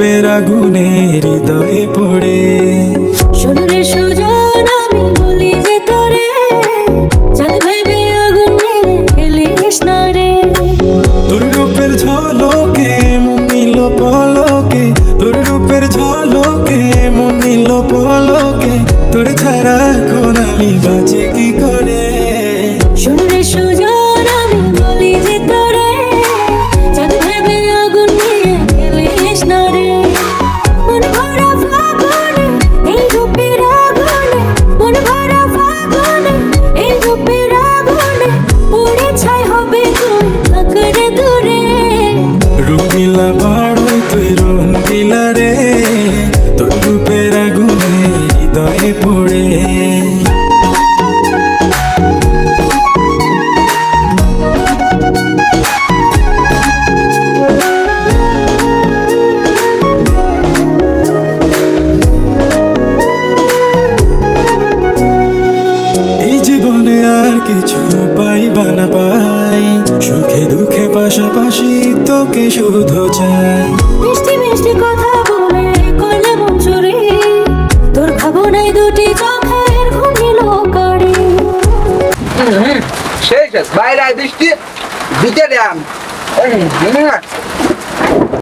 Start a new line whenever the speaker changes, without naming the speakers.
আগুনে হৃদয়ে পড়ে।
শোনরে সুজন আমি বলি যে তোরে চাঁদ ভেবে আগুন খেলিস না রে।
তোর রূপের ঝলকে মন নিল পলকে তোর রূপের ঝলকে মন নিল পলকে তোর ছাড়া কোন আমি বাঁচে কি করে? হৃদয়ে পড়ে কিছু পাইবা না পাই, সুখে দুঃখে পাশাপাশি তোকে শুধু চাই।
মিষ্টি মিষ্টি কথা দুটি চোখের ঘুমিল করে
সেই বাইরে বৃষ্টি। এই, হুম,